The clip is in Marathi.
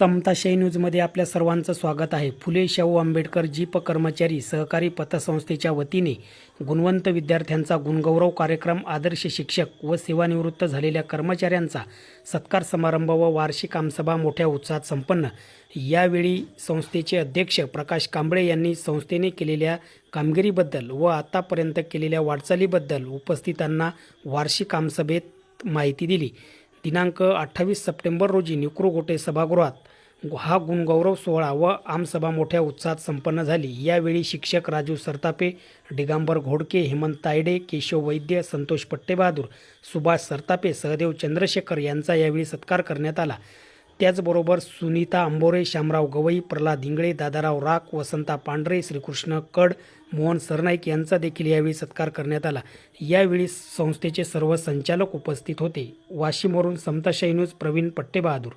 समताशाही न्यूजमध्ये आपल्या सर्वांचं स्वागत आहे. फुले शाहू आंबेडकर जीप कर्मचारी सहकारी पतसंस्थेच्या वतीने गुणवंत विद्यार्थ्यांचा गुणगौरव कार्यक्रम आदर्श शिक्षक व सेवानिवृत्त झालेल्या कर्मचाऱ्यांचा सत्कार समारंभ व वार्षिक आमसभा मोठ्या उत्साहात संपन्न. यावेळी संस्थेचे अध्यक्ष प्रकाश कांबळे यांनी संस्थेने केलेल्या कामगिरीबद्दल व आतापर्यंत केलेल्या वाटचालीबद्दल उपस्थितांना वार्षिक आमसभेत माहिती दिली. दिनांक अठ्ठावीस सप्टेंबर रोजी निक्रू गोटे सभागृहात हा गुणगौरव सोहळा व आमसभा मोठ्या उत्साहात संपन्न झाली. यावेळी शिक्षक राजू सरतापे दिगंबर घोडके हेमंत तायडे केशव वैद्य संतोष पट्टेबहादूर सुभाष सरतापे सहदेव चंद्रशेखर यांचा यावेळी सत्कार करण्यात आला. त्याचबरोबर सुनीता अंबोरे शामराव गवई प्रल्हाद इंगळे दादाराव राख वसंता पांढरे श्रीकृष्ण कड मोहन सरनाईक यांचा देखील यावेळी सत्कार करण्यात आला. यावेळी संस्थेचे सर्व संचालक उपस्थित होते. वाशिमवरून समताशाही न्यूज प्रवीण पट्टेबहादूर.